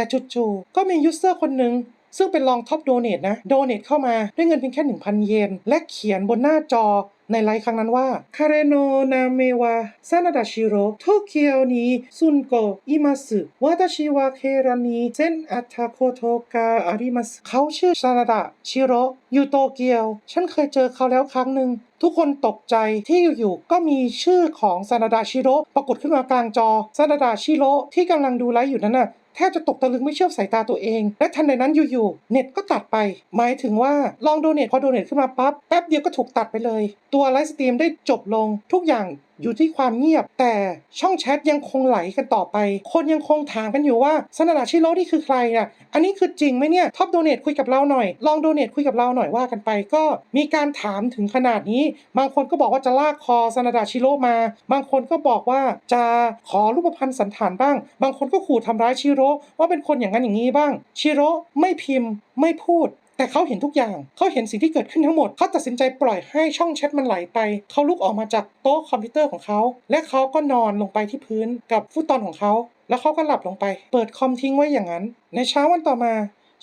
แต่จู่ๆก็มียูเซอร์คนหนึ่งซึ่งเป็นรองท็อปโดเนทนะโดเนทเข้ามาด้วยเงินเพียงแค่ 1,000 เยน และเขียนบนหน้าจอในไลฟ์ครั้งนั้นว่าคาเรโนนาเมวะซานาดาชิโร่โตเกียวนีซุนโกอิมาสึวาตาชิวะเครานิเซนอัตาโคโตกาอาริมัสเขาชื่อซานาดาชิโร่อยู่โตเกียว ฉันเคยเจอเขาแล้วครั้งหนึ่ง ทุกคนตกใจที่อยู่ๆก็มีชื่อของซานาดาชิโร่ปรากฏขึ้นมากลางจอซานาดาชิโร่ที่กำลังดูไลฟ์อยู่นั้นน่ะ แทบจะตกตะลึงไม่เชื่อสายตาตัวเอง และทันใดนั้นอยู่ๆ เน็ตก็ตัดไป หมายถึงว่าลองโดเนทพอโดเนทขึ้นมาปั๊บแป๊บเดียวก็ถูกตัดไปเลย ตัวไลฟ์สตรีมได้จบลงทุกอย่าง อยู่ที่ความเงียบ แต่ช่องแชทยังคงไหลกันต่อไป คนยังคงถามกันอยู่ว่าสนาดาชิโร่นี่คือใครอะอันนี้คือจริงไหมเนี่ยท็อปโดเนทคุยกับเราหน่อย ลองโดเนทคุยกับเราหน่อยว่ากันไป ก็มีการถามถึงขนาดนี้ บางคนก็บอกว่าจะลากคอสนาดาชิโร่มา บางคนก็บอกว่าจะขอรูปพรรณสันฐานบ้าง บางคนก็ขู่ทำร้ายชิโร่ว่าเป็นคนอย่างนั้นอย่างนี้บ้าง ชิโร่ไม่พิมพ์ไม่พูด แต่เขาเห็นทุกอย่าง เขาเห็นสิ่งที่เกิดขึ้นทั้งหมด เขาตัดสินใจปล่อยให้ช่องแชทมันไหลไป เขาลุกออกมาจากโต๊ะคอมพิวเตอร์ของเขา และเขาก็นอนลงไปที่พื้นกับฟุตตอนของเขา แล้วเขาก็หลับลงไป เปิดคอมทิ้งไว้อย่างนั้น ในเช้าวันต่อมา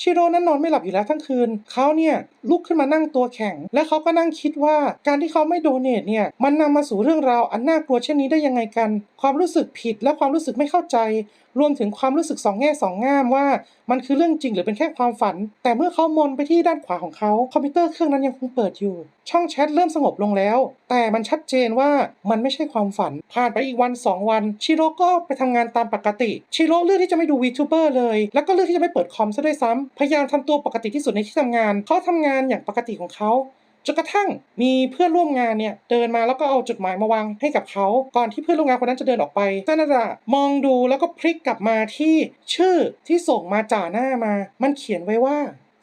ชิโร่นั้นนอนไม่หลับอยู่แล้วทั้งคืน เขาเนี่ยลุกขึ้นมานั่งตัวแข็ง และเขาก็นั่งคิดว่าการที่เขาไม่โดเนทเนี่ย มันนำมาสู่เรื่องราวอันน่ากลัวเช่นนี้ได้ยังไงกัน ความรู้สึกผิดและความรู้สึกไม่เข้าใจ รวมถึงความรู้สึกสองแง่สองง่ามว่ามันคือเรื่องจริงหรือเป็นแค่ความฝัน แต่เมื่อเขามนไปที่ด้านขวาของเขาคอมพิวเตอร์เครื่องนั้นยังคงเปิดอยู่ ช่องแชทเริ่มสงบลงแล้ว แต่มันชัดเจนว่ามันไม่ใช่ความฝัน ผ่านไปอีกวัน 2 วัน ชิโร่ก็ไปทำงานตามปกติ ชิโร่เลือกที่จะไม่ดูวีทูเบอร์เลย แล้วก็เลือกที่จะไม่เปิดคอมซะด้วยซ้ำพยายามทำตัวปกติที่สุดในที่ทำงาน เขาทำงานอย่างปกติของเขา จนกระทั่งมีเพื่อนร่วมงานเนี่ยเดินมาแล้วก็เอาจดหมายมาวางให้กับเขา ก่อนที่เพื่อนร่วมงานคนนั้นจะเดินออกไปซานาดะมองดูแล้วก็พลิกกลับมาที่ชื่อที่ส่งมาจ่าหน้ามา มันเขียนไว้ว่า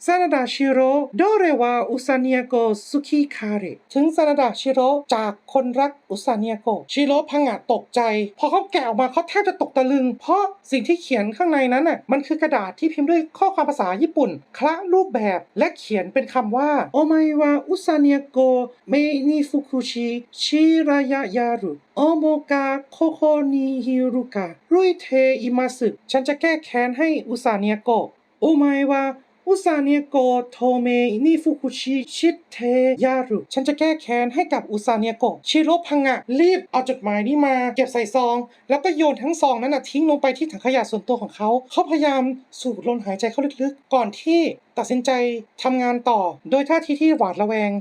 ซานาดาชิโร่โดเรวาอุซาเนียโกสุคิคาเรถึงซานาดาชิโร่จากคนรักอุซาเนียโกชิโร่พังงะตกใจ พอเขาแกะออกมาเขาแทบจะตกตะลึง เพราะสิ่งที่เขียนข้างในนั้นน่ะมันคือกระดาษที่พิมพ์ด้วยข้อความภาษาญี่ปุ่น คละรูปแบบและเขียนเป็นคำว่าโอไมวาอุซาเนียโกเมนิฟุคุชิชิรายะยารุโอโมกาโคโคนิฮิรุกะรุยเทอิมาสึฉันจะแก้แค้นให้อุซาเนียโกโอไมวา อุซาเนียโกโทเมนิฟุคุชิชิเทยารุฉันจะแก้แค้นให้กับอุซาเนียโกชิโร่พังะรีบเอาจดหมายนี้มาเก็บใส่ซอง แล้วก็โยนทั้งซองนั้นนะทิ้งลงไปที่ถังขยะส่วนตัวของเขา เขาพยายามสูดลมหายใจเข้าลึกๆ ก่อนที่ตัดสินใจทำงานต่อ โดยท่าทีที่หวาดระแวง